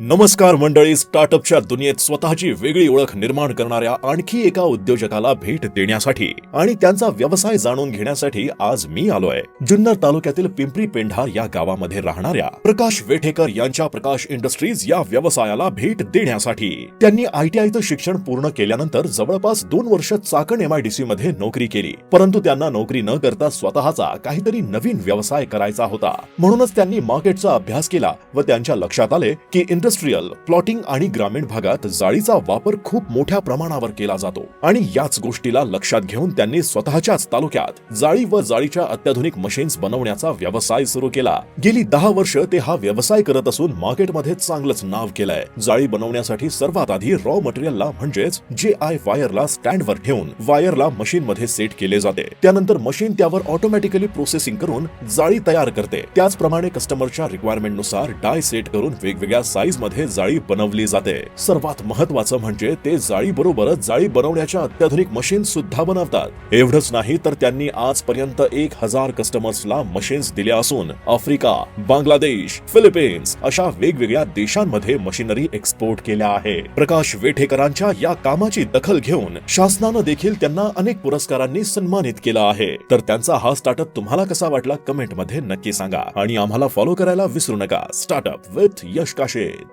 नमस्कार मंडळी स्टार्टअपच्या दुनियेत स्वतःची वेगळी ओळख निर्माण करणाऱ्या आणखी एका उद्योजकाला भेट देण्यासाठी आणि त्यांचा व्यवसाय जाणून घेण्यासाठी आज मी आलोय. जुन्नर तालुक्यातील पिंपरी पेंढार या गावामध्ये राहणाऱ्या प्रकाश वेठेकर यांच्या प्रकाश इंडस्ट्रीज या व्यवसायाला भेट देण्यासाठी. त्यांनी आयटीआयचं शिक्षण पूर्ण केल्यानंतर जवळपास दोन वर्ष चाकण एमआयडीसी मध्ये नोकरी केली. परंतु त्यांना नोकरी न करता स्वतःचा काहीतरी नवीन व्यवसाय करायचा होता. म्हणूनच त्यांनी मार्केटचा अभ्यास केला व त्यांच्या लक्षात आले की इंडस्ट्रियल प्लॉटिंग आणि ग्रामीण भागात जाळीचा वापर खूप मोठ्या प्रमाणावर केला जातो. आणि याच गोष्टीला लक्षात घेऊन त्यांनी स्वतःच्याच तालुक्यात जाळी व जाळीच्या अत्याधुनिक मशीन्स बनवण्याचा व्यवसाय सुरू केला. गेली दहा वर्ष ते हा व्यवसाय करत असून मार्केटमध्ये चांगलंच नाव केलंय. जाळी बनवण्यासाठी सर्वात आधी रॉ मटेरियलला म्हणजेच जे आय वायरला स्टँडवर ठेवून वायरला मशीन मध्ये सेट केले जाते. त्यानंतर मशीन त्यावर ऑटोमॅटिकली प्रोसेसिंग करून जाळी तयार करते. त्याचप्रमाणे कस्टमरच्या रिक्वायरमेंटनुसार डाय सेट करून वेगवेगळ्या साईज मध्ये जाळी बनवली जाते. सर्वात महत्वाचं म्हणजे ते जाळी बरोबरच जाळी बनवण्याच्या अत्याधुनिक मशीन सुद्धा बनवतात. एवढंच नाही तर त्यांनी आजपर्यंत एक हजार कस्टमर्सला मशीन्स दिल्या असून आफ्रिका बांगलादेश फिलिपिन्स अशा वेगवेगळ्या देशांमध्ये मशिनरी एक्सपोर्ट केल्या आहे. प्रकाश वेठेकरांच्या या कामाची दखल घेऊन शासनानं देखील त्यांना अनेक पुरस्कारांनी सन्मानित केलं आहे. तर त्यांचा हा स्टार्टअप तुम्हाला कसा वाटला? कमेंटमध्ये नक्की सांगा. आणि आम्हाला फॉलो करायला विसरू नका. Startup with Yash काशेत